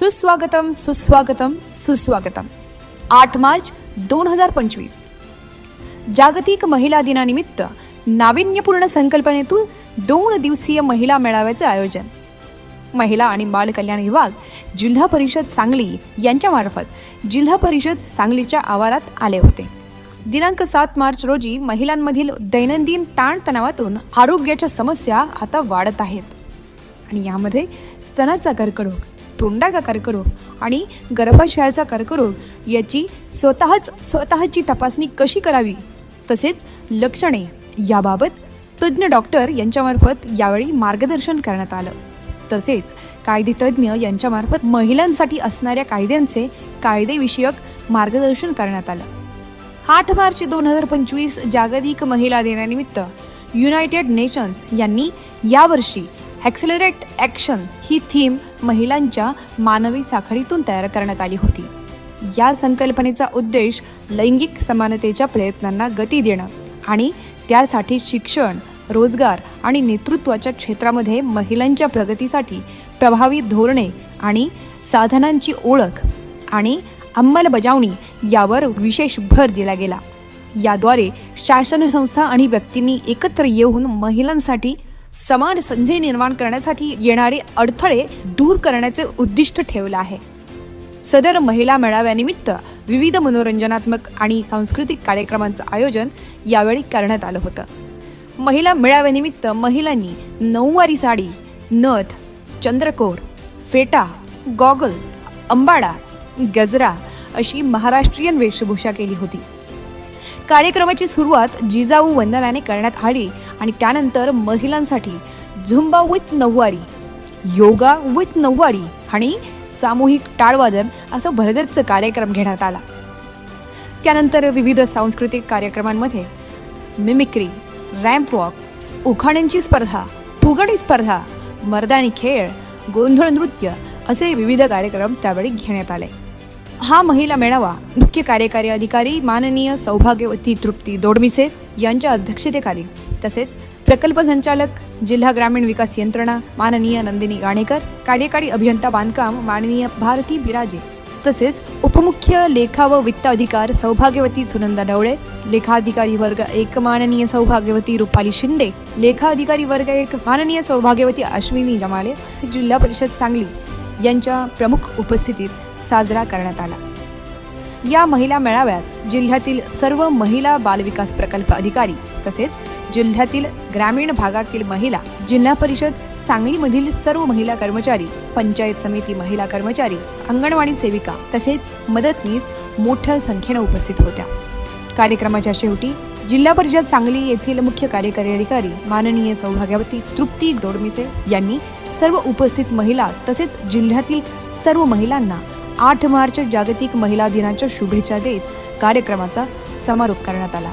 सुस्वागतम सुस्वागतम सुस्वागतम. आठ मार्च दोन हजार पंचवीस. जागतिक महिला दिनानिमित्त नाविन्यपूर्ण संकल्पनेतून दोन दिवसीय महिला मेळाव्याचे आयोजन. महिला आणि बाल कल्याण विभाग जिल्हा परिषद सांगली यांच्यामार्फत जिल्हा परिषद सांगलीच्या आवारात आले होते. दिनांक सात मार्च रोजी महिलांमधील दैनंदिन ताणतणावातून आरोग्याच्या समस्या आता वाढत आहेत. आणि यामध्ये स्तनाचा कर्करोग तोंडाचा कर्करोग आणि गर्भाशयाचा कर्करोग याची स्वतःच स्वतःची तपासणी कशी करावी? तसेच लक्षणे. याबाबत तज्ज्ञ डॉक्टर यांच्यामार्फत यावेळी मार्गदर्शन करण्यात आलं. तसेच कायदेतज्ञ यांच्यामार्फत महिलांसाठी असणाऱ्या कायद्यांचे कायदेविषयक मार्गदर्शन करण्यात आलं. आठ मार्च दोन हजार पंचवीस जागतिक महिला दिनानिमित्त युनायटेड नेशन्स यांनी यावर्षी ॲक्सेलरेट ॲक्शन ही थीम महिलांच्या मानवी साखळीतून तयार करण्यात आली होती. या संकल्पनेचा उद्देश लैंगिक समानतेच्या प्रयत्नांना गती देणं आणि त्यासाठी शिक्षण रोजगार आणि नेतृत्वाच्या क्षेत्रामध्ये महिलांच्या प्रगतीसाठी प्रभावी धोरणे आणि साधनांची ओळख आणि अंमलबजावणी यावर विशेष भर दिला गेला. याद्वारे शासन संस्था आणि व्यक्तींनी एकत्र येऊन महिलांसाठी समान संधी निर्माण करण्यासाठी येणारे अडथळे दूर करण्याचे उद्दिष्ट ठेवलं आहे. सदर महिला मेळाव्यानिमित्त विविध मनोरंजनात्मक आणि सांस्कृतिक कार्यक्रमांचं आयोजन यावेळी करण्यात आलं होतं. महिला मेळाव्यानिमित्त महिलांनी नऊवारी साडी नथ चंद्रकोर फेटा गॉगल अंबाडा गजरा अशी महाराष्ट्रीयन वेशभूषा केली होती. कार्यक्रमाची सुरुवात जिजाऊ वंदनाने करण्यात आली आणि त्यानंतर महिलांसाठी झुंबा विथ नऊवारी योगा विथ नऊवारी आणि सामूहिक टाळवादन असं भरगच्च कार्यक्रम घेण्यात आला. त्यानंतर विविध सांस्कृतिक कार्यक्रमांमध्ये मिमिक्री रॅम्प वॉक उखाण्यांची स्पर्धा फुगडी स्पर्धा मर्दानी खेळ गोंधळ नृत्य असे विविध कार्यक्रम त्यावेळी घेण्यात आले. हा महिला मेळावा मुख्य कार्यकारी अधिकारी माननीय सौभाग्यवती तृप्ती दोडमिसे यांच्या अध्यक्षतेखाली तसेच प्रकल्प संचालक जिल्हा ग्रामीण विकास यंत्रणा माननीय नंदिनी गाणेकर कार्यकारी अभियंता बांधकाम माननीय भारती बिराजे तसेच उपमुख्य लेखा व वित्त अधिकार सौभाग्यवती सुनंदा ढवळे लेखाधिकारी वर्ग एक माननीय सौभाग्यवती रुपाली शिंदे लेखाधिकारी वर्ग एक माननीय सौभाग्यवती अश्विनी जमाले जिल्हा परिषद सांगली यांच्या प्रमुख उपस्थितीत साजरा करण्यात आला. या महिला मेळाव्यास जिल्ह्यातील सर्व महिला बालविकास प्रकल्प अधिकारी तसेच जिल्ह्यातील ग्रामीण भागातील महिला जिल्हा परिषद सांगलीमधील सर्व महिला कर्मचारी पंचायत समिती महिला कर्मचारी अंगणवाडी सेविका तसेच मदतनीस मोठ्या संख्येनं उपस्थित होत्या. कार्यक्रमाच्या शेवटी जिल्हा परिषद सांगली येथील मुख्य कार्यकारी अधिकारी माननीय सौभाग्यवती तृप्ती दोडमिसे यांनी सर्व उपस्थित महिला तसेच जिल्ह्यातील सर्व महिलांना आठ मार्च जागतिक महिला दिनाच्या शुभेच्छा देत कार्यक्रमाचा समारोप करण्यात आला.